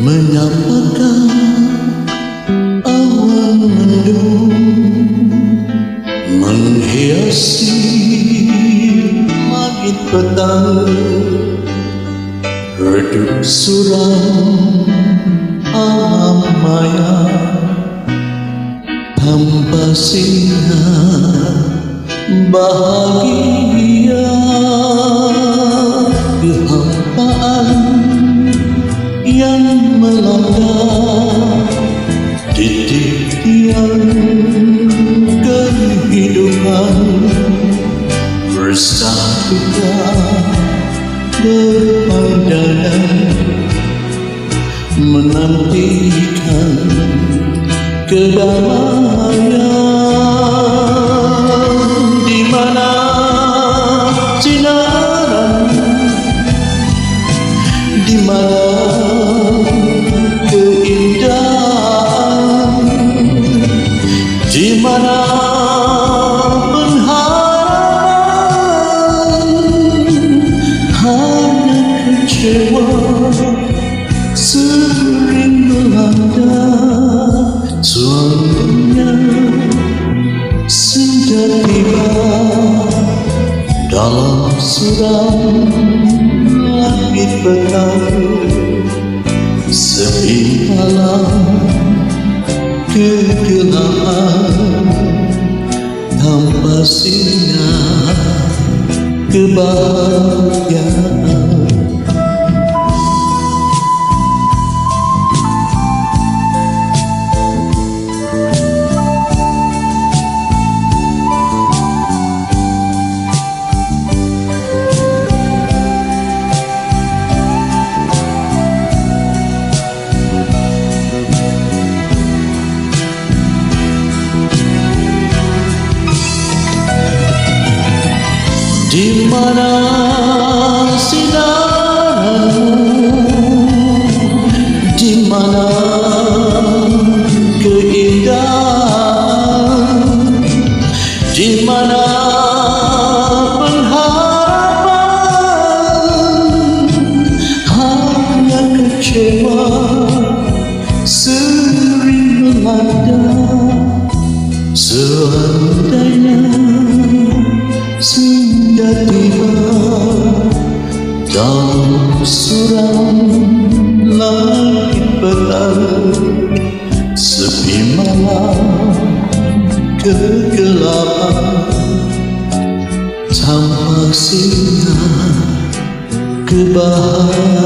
menyapakan awan mendung menghiasi langit petang. Redup suram alam maya tanpa singa bahagia. Kehampaan yang melanda titik tiang kehidupan. Bersatuka berpandangan menantikan kedamaian suram langit petang sepi malam kegelapan tanpa sinar kebahagiaan mana sinarmu di mana keindahan di mana pengharapan hanya kecewa sering melanda seandainya sudah tiba dalam suram langit berlalu. Sepi malam kegelapan tanpa sinar kebahagiaan.